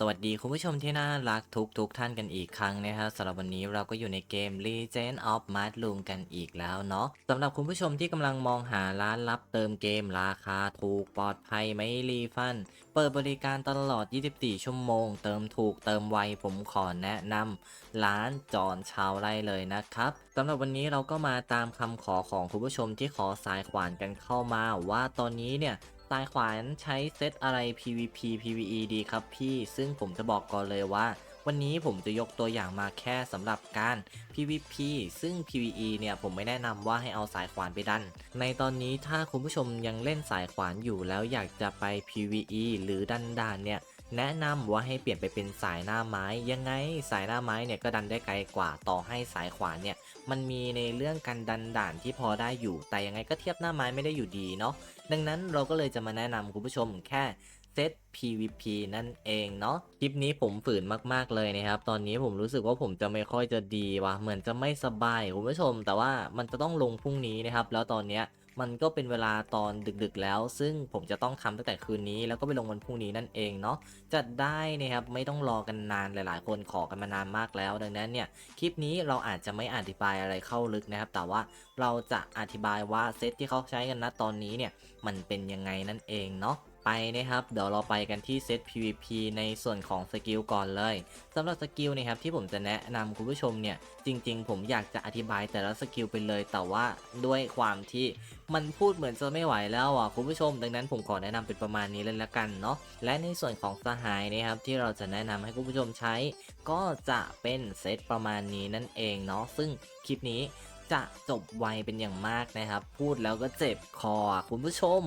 สวัสดีคุณผู้ชมที่น่ารักทุกทุกๆท่านกันอีกครั้งนะครับสำหรับวันนี้เราก็อยู่ในเกม Legend of m a d l o o m กันอีกแล้วเนาะสำหรับคุณผู้ชมที่กำลังมองหาร้านรับเติมเกมราคาถูกปลอดภัยไม่รีฟัน เปิดบริการตลอด 24 ชั่วโมง เติมถูกเติมไวผมขอแนะนำร้านจอนชาวไร่เลยนะครับสำหรับวันนี้เราก็มาตามคำขอของคุณผู้ชมที่ขอสายขวานกันเข้ามาว่าตอนนี้เนี่ย สายขวานใช้เซตอะไร PVP PVE ดีครับพี่ ซึ่งผมจะบอกก่อนเลยว่า วันนี้ผมจะยกตัวอย่างมาแค่สำหรับการ PVP ซึ่ง PVE เนี่ยผมไม่แนะนำว่าให้เอาสายขวานไปดัน ในตอนนี้ถ้าคุณผู้ชมยังเล่นสายขวานอยู่แล้วอยากจะไป PVE หรือดันดานเนี่ย แนะนำว่าให้เปลี่ยนไปเป็นสายหน้าไม้ ยังไงสายหน้าไม้เนี่ยก็ดันได้ไกลกว่าต่อให้สายขวานเนี่ยมันมีในเรื่องการดันด่านที่พอได้อยู่ แต่ยังไงก็เทียบหน้าไม้ไม่ได้อยู่ดีเนาะดังนั้นเราก็เลยจะมาแนะนำคุณผู้ชมแค่เซต PVP นั่นเองเนาะคลิปนี้ผมฝืนมากๆเลยนะครับ ตอนนี้ผมรู้สึกว่าผมจะไม่ค่อยจะดีว่ะเหมือนจะไม่สบายคุณผู้ชม แต่ว่ามันจะต้องลงพรุ่งนี้นะครับ แล้วตอนเนี้ย มันก็เป็นเวลาตอนดึกๆแล้ว ซึ่งผมจะต้องทำตั้งแต่คืนนี้ แล้วก็ไปลงวันพรุ่งนี้นั่นเองเนาะจะได้นะครับไม่ต้องรอกันนานหลายๆ คนขอกันมานานมากแล้ว ดังนั้นเนี่ยคลิปนี้เราอาจจะไม่อธิบายอะไรเข้าลึกนะครับ แต่ว่าเราจะอธิบายว่าเซตที่เขาใช้กันนะตอนนี้เนี่ยมันเป็นยังไงนั่นเองเนาะ ไปนะครับ เดี๋ยวเราไปกันที่เซต PVP ในส่วนของสกิลก่อนเลยสำหรับสกิลนะครับที่ผมจะแนะนำคุณผู้ชมเนี่ย จริง ๆ ผมอยากจะอธิบายแต่ละสกิลไปเลย แต่ว่าด้วยความที่มันพูดเหมือนจะไม่ไหวแล้วอะคุณผู้ชม ดังนั้นผมขอแนะนำเป็นประมาณนี้เลยละกันเนาะและในส่วนของสหายนะครับที่เราจะแนะนำให้คุณผู้ชมใช้ ก็จะเป็นเซตประมาณนี้นั่นเองเนาะซึ่งคลิปนี้ จะจบไวเป็นอย่างมากนะครับ พูดแล้วก็เจ็บคอคุณผู้ชม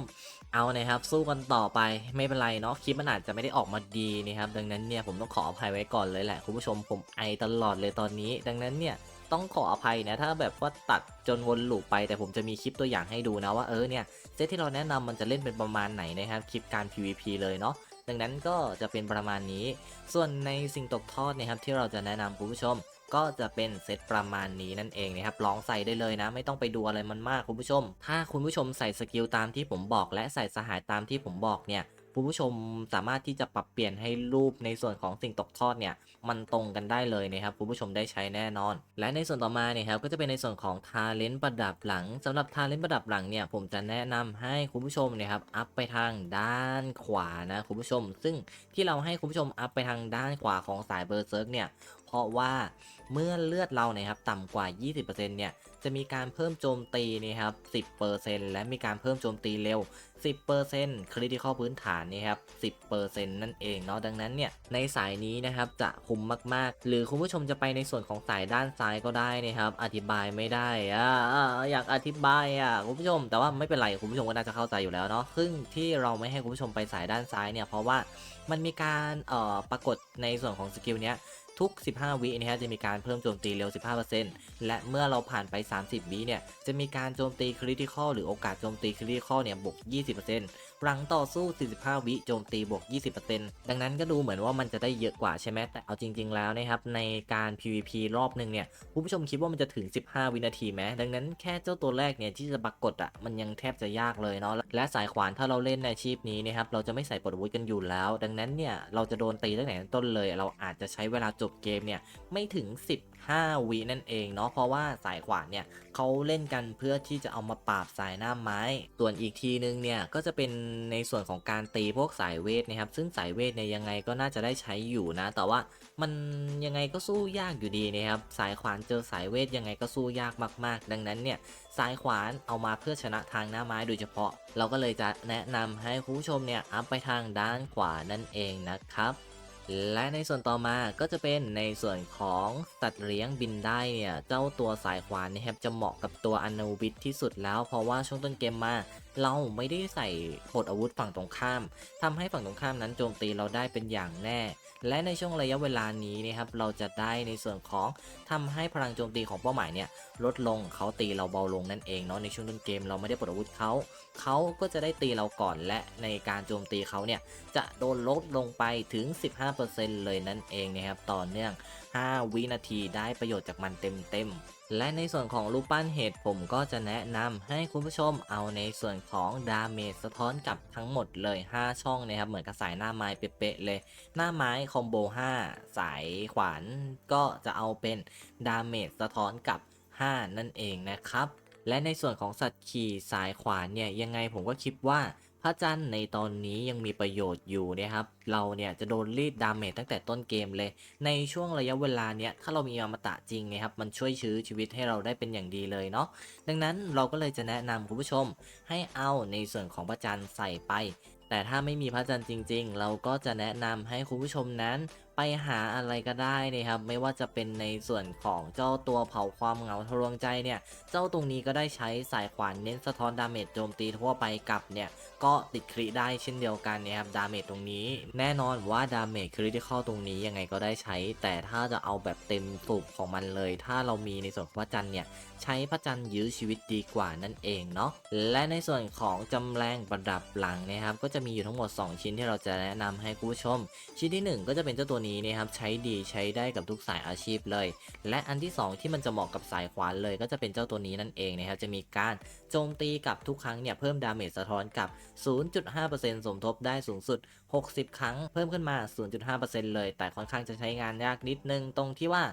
เอานะครับ สู้กันต่อไปไม่เป็นไรเนาะคลิปมันอาจจะไม่ได้ออกมาดีนะครับ ดังนั้นเนี่ยผมต้องขออภัยไว้ก่อนเลยแหละ คุณผู้ชมผมไอตลอดเลยตอนนี้ ดังนั้นเนี่ยต้องขออภัยนะถ้าแบบว่าตัดจนวนลูปไป แต่ผมจะมีคลิปตัวอย่างให้ดูนะว่าเออเนี่ยเซตที่เราแนะนำมันจะเล่นเป็นประมาณไหนนะครับคลิปการ PVP เลยเนาะดังนั้นก็จะเป็นประมาณนี้ ส่วนในสิ่งตกทอดนะครับที่เราจะแนะนำคุณผู้ชม ก็จะเป็นเซตประมาณนี้นั่นเองนะครับลองใส่ได้เลยนะ ไม่ต้องไปดูอะไรมันมากคุณผู้ชม ถ้าคุณผู้ชมใส่สกิลตามที่ผมบอก และใส่สหายตามที่ผมบอกเนี่ยคุณผู้ชมสามารถที่จะปรับเปลี่ยนให้รูปในส่วนของสิ่งตกทอดเนี่ยมันตรงกันได้เลยนะครับคุณผู้ชมได้ใช้แน่นอน และในส่วนต่อมาเนี่ยครับก็จะเป็นในส่วนของทาเลนต์ประดับหลังสำหรับทาเลนต์ประดับหลังเนี่ยผมจะแนะนำให้คุณผู้ชมเนี่ยครับอัพไปทางด้านขวานะคุณผู้ชม ซึ่งที่เราให้คุณผู้ชมอัพไปทางด้านขวาของสายเบอร์เซิร์กเนี่ย เพราะว่าเมื่อเลือดเราเนี่ยครับต่ำกว่า 20%เนี่ยจะมีการเพิ่มโจมตีนะครับ 10%และมีการเพิ่มโจมตีเร็ว 10%คริติคอลพื้นฐานนี่ครับ 10%นั่นเองเนาะดังนั้นเนี่ยในสายนี้นะครับจะคุ้มมากๆ หรือคุณผู้ชมจะไปในส่วนของสายด้านซ้ายก็ได้นะครับ อธิบายไม่ได้อ่าอยากอธิบายอะคุณผู้ชม แต่ว่าไม่เป็นไรคุณผู้ชมก็น่าจะเข้าใจอยู่แล้วเนาะซึ่งที่เราไม่ให้คุณผู้ชมไปสายด้านซ้ายเนี่ยเพราะว่ามันมีการเอ่อปรากฏในส่วนของสกิลเนี้ย ทุก 15 วินะฮะจะมีการเพิ่มโจมตีเร็ว 15%และเมื่อเราผ่านไป 30 วิเนี่ยจะมีการโจมตีคริติคอลหรือโอกาสโจมตีคริติคอลเนี่ยบวก 20% หลังต่อสู้ 45 วิโจมตีบวก 20%ดังนั้นก็ดูเหมือนว่ามันจะได้เยอะกว่าใช่ไหมแต่เอาจริง ๆ แล้วนะครับในการ PVP รอบหนึ่งเนี่ยคุณผู้ชมคิดว่ามันจะถึง 15 วินาทีไหมดังนั้นแค่เจ้าตัวแรกเนี่ยที่จะปรากฏอะมันยังแทบจะยากเลยเนาะและสายขวานถ้าเราเล่นในอาชีพนี้นะครับเราจะไม่ใส่ปลดวุธกันอยู่แล้ว ดังนั้นเนี่ยเราจะโดนตีตั้งแต่ต้นเลย เราอาจจะใช้เวลาจบเกมเนี่ยไม่ถึง 5 วินั่นเองเนาะเพราะว่าสายขวานเนี่ยเขาเล่นกันเพื่อที่จะเอามาปราบสายหน้าไม้ ส่วนอีกทีนึงเนี่ยก็จะเป็นในส่วนของการตีพวกสายเวทนะครับ ซึ่งสายเวทเนี่ยยังไงก็น่าจะได้ใช้อยู่นะ แต่ว่ามันยังไงก็สู้ยากอยู่ดีนะครับสายขวานเจอสายเวทยังไงก็สู้ยากมาก ๆ ดังนั้นเนี่ยสายขวานเอามาเพื่อชนะทางหน้าไม้โดยเฉพาะ เราก็เลยจะแนะนำให้คุณผู้ชมเนี่ยอัพไปทางด้านขวานั่นเองนะครับ และในส่วนต่อมาก็จะเป็นในส่วนของสัตว์เลี้ยงบินได้เนี่ย เจ้าตัวสายขวานนะครับจะเหมาะกับตัวอนูบิทที่สุดแล้ว เพราะว่าช่วงต้นเกมมาเราไม่ได้ใส่ปลดอาวุธฝั่งตรงข้ามทำให้ฝั่งตรงข้ามนั้นโจมตีเราได้เป็นอย่างแน่ และในช่วงระยะเวลานี้นะครับเราจะได้ในส่วนของทำให้พลังโจมตีของเป้าหมายเนี่ยลดลงเขาตีเราเบาลงนั่นเองเนาะในช่วงต้นเกมเราไม่ได้ปลดอาวุธเขาเขาก็จะได้ตีเราก่อนและในการโจมตีเขาเนี่ยจะโดนลดลงไปถึง 15%เลยนั่นเองนะครับต่อเนื่อง5 วินาทีได้ประโยชน์จากมันเต็มๆ และในส่วนของรูปปั้นเห็ดผมก็จะแนะนำให้คุณผู้ชมเอาในส่วนของดาเมจสะท้อนกับทั้งหมดเลย 5 ช่องนะครับ เหมือนกับสายหน้าไม้เป๊ะๆเลย หน้าไม้คอมโบ 5 สายขวานก็จะเอาเป็นดาเมจสะท้อนกับ 5 นั่นเองนะครับและในส่วนของสัตว์ขี่สายขวานเนี่ยยังไงผมก็คิดว่า พระจันทร์ในตอนนี้ยังมีประโยชน์อยู่นะครับ เราเนี่ยจะโดนรีดดาเมจตั้งแต่ต้นเกมเลย ในช่วงระยะเวลาเนี้ยถ้าเรามีอมตะจริงนะครับ มันช่วยชื้อชีวิตให้เราได้เป็นอย่างดีเลยเนาะ ดังนั้นเราก็เลยจะแนะนำคุณผู้ชมให้เอาในส่วนของพระจันทร์ใส่ไป แต่ถ้าไม่มีพระจันทร์จริง ๆ เราก็จะแนะนำให้คุณผู้ชมนั้น ไปหาอะไรก็ได้นะครับ ไม่ว่าจะเป็นในส่วนของเจ้าตัวเผาความเหงาทะลวงใจเนี่ย เจ้าตรงนี้ก็ได้ใช้สายขวานเน้นสะท้อนดาเมจโจมตีทั่วไปกับเนี่ยก็ติดคริได้เช่นเดียวกันนะครับดาเมจตรงนี้ แน่นอนว่าดาเมจคริที่เข้าตรงนี้ยังไงก็ได้ใช้ แต่ถ้าจะเอาแบบเต็มสูบของมันเลย ถ้าเรามีในส่วนพระจันทร์เนี่ยใช้พระจันทร์ยื้อชีวิตดีกว่านั่นเองเนาะและในส่วนของจำแรงประดับหลังนะครับก็จะมีอยู่ทั้งหมด 2 ชิ้นที่เราจะแนะนำให้คุณผู้ชม ชิ้นที่ 1 ก็จะเป็นเจ้าตัวนี้นะครับใช้ดีใช้ได้กับทุกสายอาชีพเลย และอันที่ 2 ที่มันจะเหมาะกับสายขวานเลย ก็จะเป็นเจ้าตัวนี้นั่นเองนะครับจะมีการโจมตีกับทุกครั้งเนี่ยเพิ่มดาเมจสะท้อนกับ 0.5%สมทบได้สูงสุด 60 ครั้งเพิ่มขึ้นมา 0.5%เลย แต่ค่อนข้างจะใช้งานยากนิดนึงตรงที่ว่า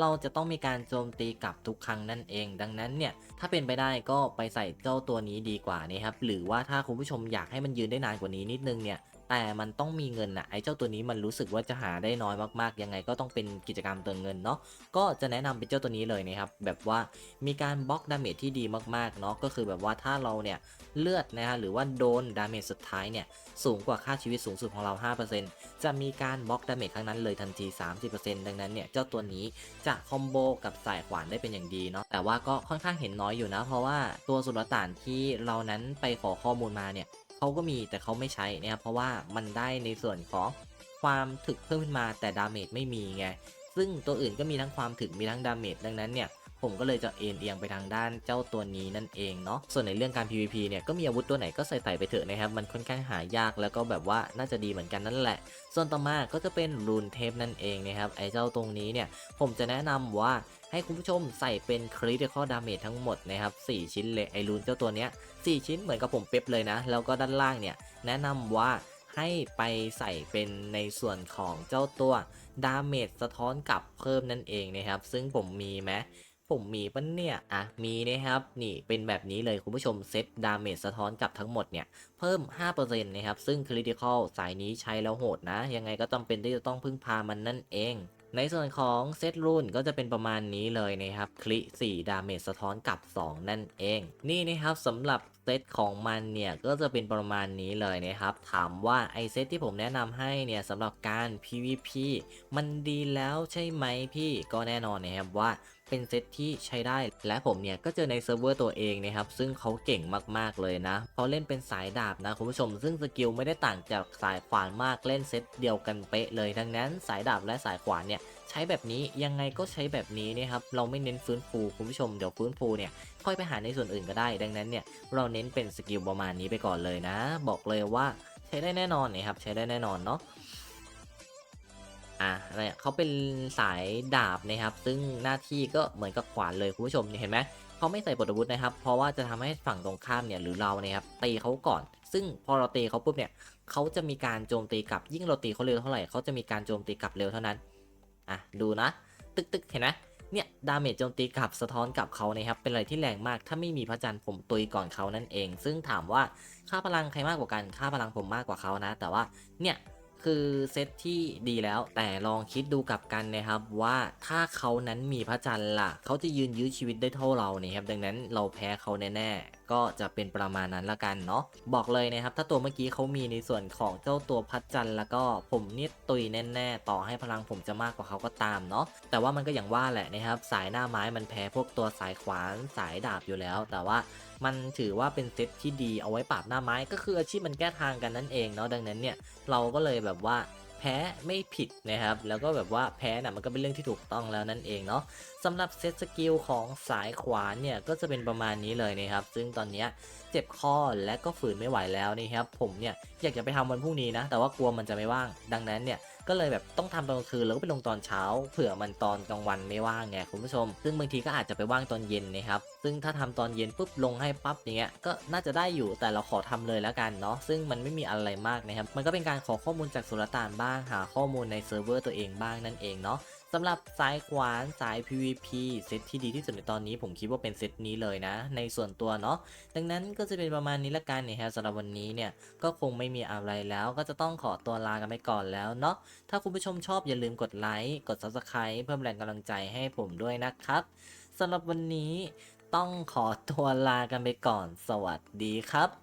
เราจะต้องมีการโจมตีกับทุกครั้งนั่นเอง ดังนั้นเนี่ยถ้าเป็นไปได้ก็ไปใส่เจ้าตัวนี้ดีกว่านะครับหรือว่าถ้าคุณผู้ชมอยากให้มันยืนได้นานกว่านี้นิดนึงเนี่ย แต่มันต้องมีเงินนะไอ้เจ้าตัวนี้มันรู้สึกว่าจะหาได้น้อยมากๆ ยังไงก็ต้องเป็นกิจกรรมเติมเงินเนาะก็จะแนะนำเป็นเจ้าตัวนี้เลยนะครับแบบว่ามีการบล็อกดาเมจที่ดีมากๆเนาะก็คือแบบว่าถ้าเราเนี่ยเลือดนะฮะหรือว่าโดนดาเมจสุดท้ายเนี่ยสูงกว่าค่าชีวิตสูงสุดของเรา 5%จะมีการบล็อกดาเมจครั้งนั้นเลยทันที 30%ดังนั้นเนี่ยเจ้าตัวนี้จะคอมโบกับสายขวานได้เป็นอย่างดีเนาะแต่ว่าก็ค่อนข้างเห็นน้อยอยู่นะ เพราะว่าตัวสุลต่านที่เรานั้นไปขอข้อมูลมาเนี่ย เขาก็มีแต่เขาไม่ใช้นะครับเพราะว่ามันได้ในส่วนของความถึกเพิ่มขึ้นมาแต่ดาเมจไม่มีไง ซึ่งตัวอื่นก็มีทั้งความถึกมีทั้งดาเมจดังนั้นเนี่ยผมก็เลยจะเอ็นเอียงไปทางด้านเจ้าตัวนี้นั่นเองเนาะ ส่วนในเรื่องการ PVP เนี่ยก็มีอาวุธตัวไหนก็ใส่ใส่ไปเถอะนะครับ มันค่อนข้างหายากแล้วก็แบบว่าน่าจะดีเหมือนกันนั่นแหละ ส่วนต่อมาก็จะเป็นรูนเทปนั่นเองนะครับ ไอ้เจ้าตรงนี้เนี่ยผมจะแนะนำว่าให้คุณผู้ชมใส่เป็น critical damage ทั้งหมดนะครับ 4 ชิ้นเลยไอรูนเจ้าตัวเนี้ย 4 ชิ้นเหมือนกับผมเป๊ปเลยนะ แล้วก็ด้านล่างเนี่ยแนะนำว่าให้ไปใส่เป็นในส่วนของเจ้าตัวดาเมจสะท้อนกลับเพิ่มนั่นเองนะครับ ซึ่งผมมีไหมผมมีปะเนี่ย อะ มีนะครับ นี่เป็นแบบนี้เลยคุณผู้ชมเซตดาเมจสะท้อนกลับทั้งหมดเนี่ย เพิ่ม 5%นะครับ ซึ่ง Critical สายนี้ใช้แล้วโหดนะ ยังไงก็จำเป็นที่จะต้องพึ่งพามันนั่นเอง ในส่วนของเซตรุ่นก็จะเป็นประมาณนี้เลยนะครับ คลิ 4 ดาเมจสะท้อนกับ 2 นั่นเอง นี่นะครับสำหรับเซตของมันเนี่ยก็จะเป็นประมาณนี้เลยนะครับ ถามว่าไอเซตที่ผมแนะนำให้เนี่ยสำหรับการ PVP มันดีแล้วใช่ไหมพี่ก็แน่นอนนะครับว่า เป็นเซตที่ใช้ได้ และผมเนี่ยก็เจอในเซิร์ฟเวอร์ตัวเองนะครับ ซึ่งเขาเก่งมากๆเลยนะเขาเล่นเป็นสายดาบนะคุณผู้ชม ซึ่งสกิลไม่ได้ต่างจากสายขวานมากเล่นเซตเดียวกันเป๊ะเลย ดังนั้นสายดาบและสายขวานเนี่ยใช้แบบนี้ยังไงก็ใช้แบบนี้นะครับเราไม่เน้นฟื้นฟูคุณผู้ชมเดี๋ยวฟื้นฟูเนี่ยค่อยไปหาในส่วนอื่นก็ได้ ดังนั้นเนี่ยเราเน้นเป็นสกิลประมาณนี้ไปก่อนเลยนะ บอกเลยว่าใช้ได้แน่นอนนะครับใช้ได้แน่นอนเนาะ อะเนี่ยเขาเป็นสายดาบนะครับ ซึ่งหน้าที่ก็เหมือนกับขวานเลยคุณผู้ชมเห็นไหมเขาไม่ใส่ปลดอาวุธนะครับ เพราะว่าจะทำให้ฝั่งตรงข้ามเนี่ยหรือเราเนี่ยครับตีเขาก่อน ซึ่งพอเราตีเขาปุ๊บเนี่ยเขาจะมีการโจมตีกลับยิ่งเราตีเขาเร็วเท่าไหร่เขาจะมีการโจมตีกลับเร็วเท่านั้นอะดูนะ ตึกตึกเห็นไหมเนี่ยดาเมจโจมตีกลับสะท้อนกลับเขานะครับเป็นอะไรที่แรงมากถ้าไม่มีพระจันทร์ผมตุยก่อนเขานั่นเอง ซึ่งถามว่าค่าพลังใครมากกว่ากันค่าพลังผมมากกว่าเขานะ แต่ว่าเนี่ย คือเซตที่ดีแล้ว แต่ลองคิดดูกับกันนะครับว่าถ้าเขานั้นมีพระจันทร์ล่ะ เขาจะยืนยื้อชีวิตได้เท่าเราเนี่ยครับดังนั้นเราแพ้เขาแน่ๆก็จะเป็นประมาณนั้นละกันเนาะบอกเลยนะครับ ถ้าตัวเมื่อกี้เขามีในส่วนของเจ้าตัวพระจันทร์แล้วก็ผมนี่ตุยแน่ๆ ต่อให้พลังผมจะมากกว่าเขาก็ตามเนาะแต่ว่ามันก็อย่างว่าแหละนะครับ สายหน้าไม้มันแพ้พวกตัวสายขวานสายดาบอยู่แล้ว แต่ว่า มันถือว่าเป็นเซตที่ดีเอาไว้ปราบหน้าไม้ก็คืออาชีพมันแก้ทางกันนั่นเองเนาะดังนั้นเนี่ยเราก็เลยแบบว่าแพ้ไม่ผิดนะครับแล้วก็แบบว่าแพ้น่ะมันก็เป็นเรื่องที่ถูกต้องแล้วนั่นเองเนาะสำหรับเซตสกิลของสายขวานเนี่ยก็จะเป็นประมาณนี้เลยนะครับซึ่งตอนนี้เจ็บคอและก็ฝืนไม่ไหวแล้วนะครับผมเนี่ยอยากจะไปทำวันพรุ่งนี้นะแต่ว่ากลัวมันจะไม่ว่าง ดังนั้นเนี่ย ก็เลยแบบต้องทำตอนกลางคืนแล้วก็ไปลงตอนเช้า เผื่อมันตอนกลางวันไม่ว่างไงคุณผู้ชม ซึ่งบางทีก็อาจจะไปว่างตอนเย็นนะครับซึ่งถ้าทำตอนเย็นปุ๊บลงให้ปั๊บอย่างเงี้ยก็น่าจะได้อยู่แต่เราขอทำเลยแล้วกันเนาะซึ่งมันไม่มีอะไรมากนะครับมันก็เป็นการขอข้อมูลจากสุลต่านบ้างหาข้อมูลในเซิร์ฟเวอร์ตัวเองบ้างนั่นเองเนาะ สำหรับสายขวานสาย PVP เซตที่ดีที่สุดในตอนนี้ผมคิดว่าเป็นเซตนี้เลยนะ ในส่วนตัวเนาะดังนั้นก็จะเป็นประมาณนี้ละกันเนี่ยฮะสำหรับวันนี้เนี่ยก็คงไม่มีอะไรแล้วก็จะต้องขอตัวลากันไปก่อนแล้วเนาะถ้าคุณผู้ชมชอบอย่าลืมกดไลค์กด Subscribe เพิ่มแรงกำลังใจให้ผมด้วยนะครับสำหรับวันนี้ต้องขอตัวลากันไปก่อน สวัสดีครับ